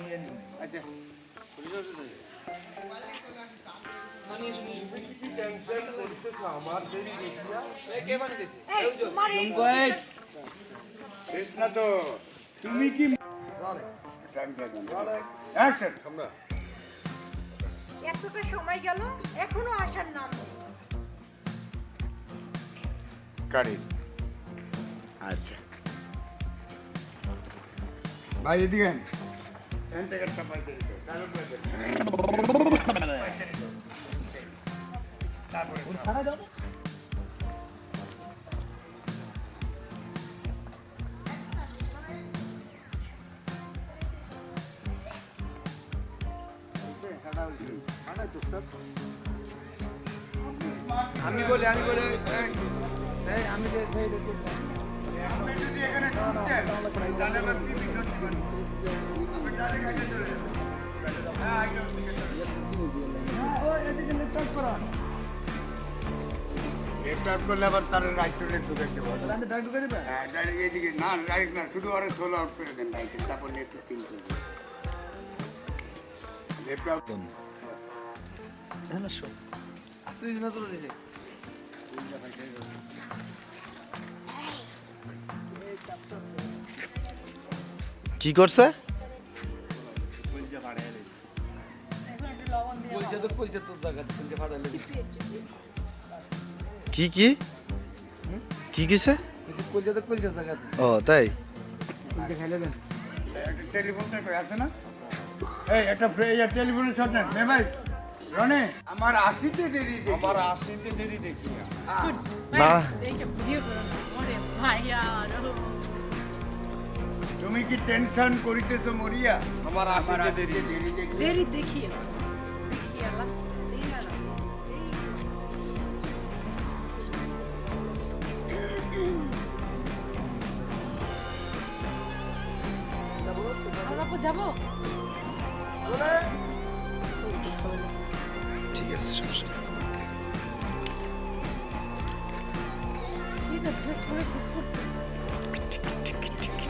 আচ্ছা পুলিশ কি টেনশন করতেছো আমার দেরি দেখিয়া কে বানিয়েছে এই তোমার এই শেষ না তো তুমি কি এতটা সময় গেল এখনও আসার নাম কারি। আচ্ছা। ভাই এদিকে আমি বলি আমি বলি আমি যদি এখানে লেফট করলে আবার তার রাইট টু লেফট হ্যাঁ ডাইরেক্ট এইদিকে না ডাইরেক্ট না শুধু আরে সোলো আউট করে দেন রাইটে তারপর লেফট তিন করে দেন। লেফট আউট আসছিস না চলে দিছে কি করছে? কি কি? কি কিছে ও তাই? আমার আসিতে দেরি আমার আসিতে দেরি দেখি না। তুমি কি টেনশন করিতেছো মরিয়া? আমার আসিতে দেরি। দেরি দেখি। দেরি দেখিয়ে যাব ঠিক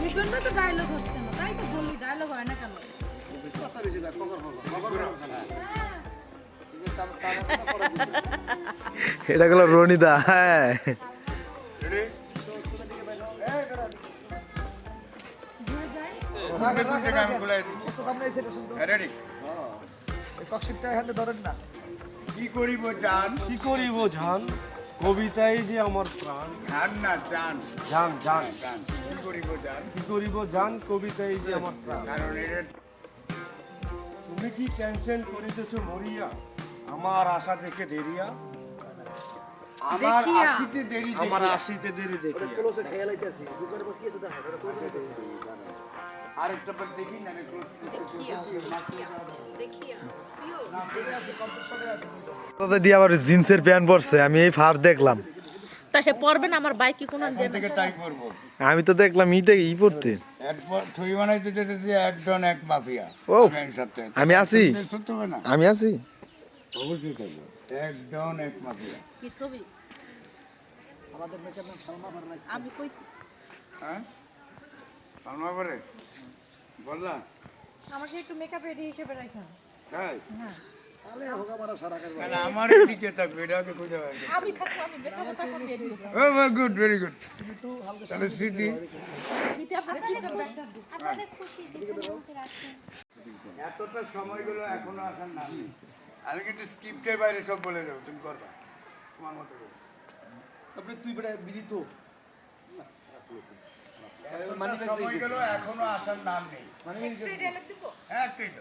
এই জন্য তো ডায়লগ হচ্ছে না, তাই তো বলি ডায়লগ হয় না কেন? আমি বলে দিচ্ছি রেডি? কি করিব জান? কি করিব জান কবিতাই যে আমার প্রাণ। জান না জান। জান জান। জান কি করিব জান? কি করিব জান? কবিতাই যে আমার প্রাণ। কারণ তুমি কি টেনশন করিতেছ মরিয়া? আমার আশা দেখে দেরিয়া আমার দেরি আরেকটা বার দেখি না আমি দিয়ে আবার জিন্সের প্যান্ট পরছে আমি এই ফার্স্ট দেখলাম। তাই পড়বেন আমার বাইক কি কোনো এখান থেকে তাই করব আমি তো দেখলাম ইতে ই পড়তে এরপর থই বানাইতে যেতে একজন এক মাফিয়া। ও আমি আছি। সত্য হবে না আমি আছি। অবশ্যই থাকবে একজন এক মাফিয়া কি ছবি? আমি কইছি। হ্যাঁ? সালমা করে বললাম আমাকে একটু মেকআপ রেডি হিসেবে রাখেন তাই? হ্যাঁ। তাহলে আমার দিকে থাকবে এটাকে খুঁজে পাবে আমি থাকব আমি মেকআপও থাকব রেডি ও গুড ভেরি গুড তাহলে স্মৃতি দিতে আপনারা কি করবেন এতটা সময়গুলো এখনও আসার নাম নেই। আমি কিন্তু স্ক্রিপ্টের বাইরে সব বলে দেবো তুমি করবা। তোমার মতো করে। তারপরে তুই বেটা বিদিত তো এখনও আসার নাম নেই। মানে হ্যাঁ একটাই তো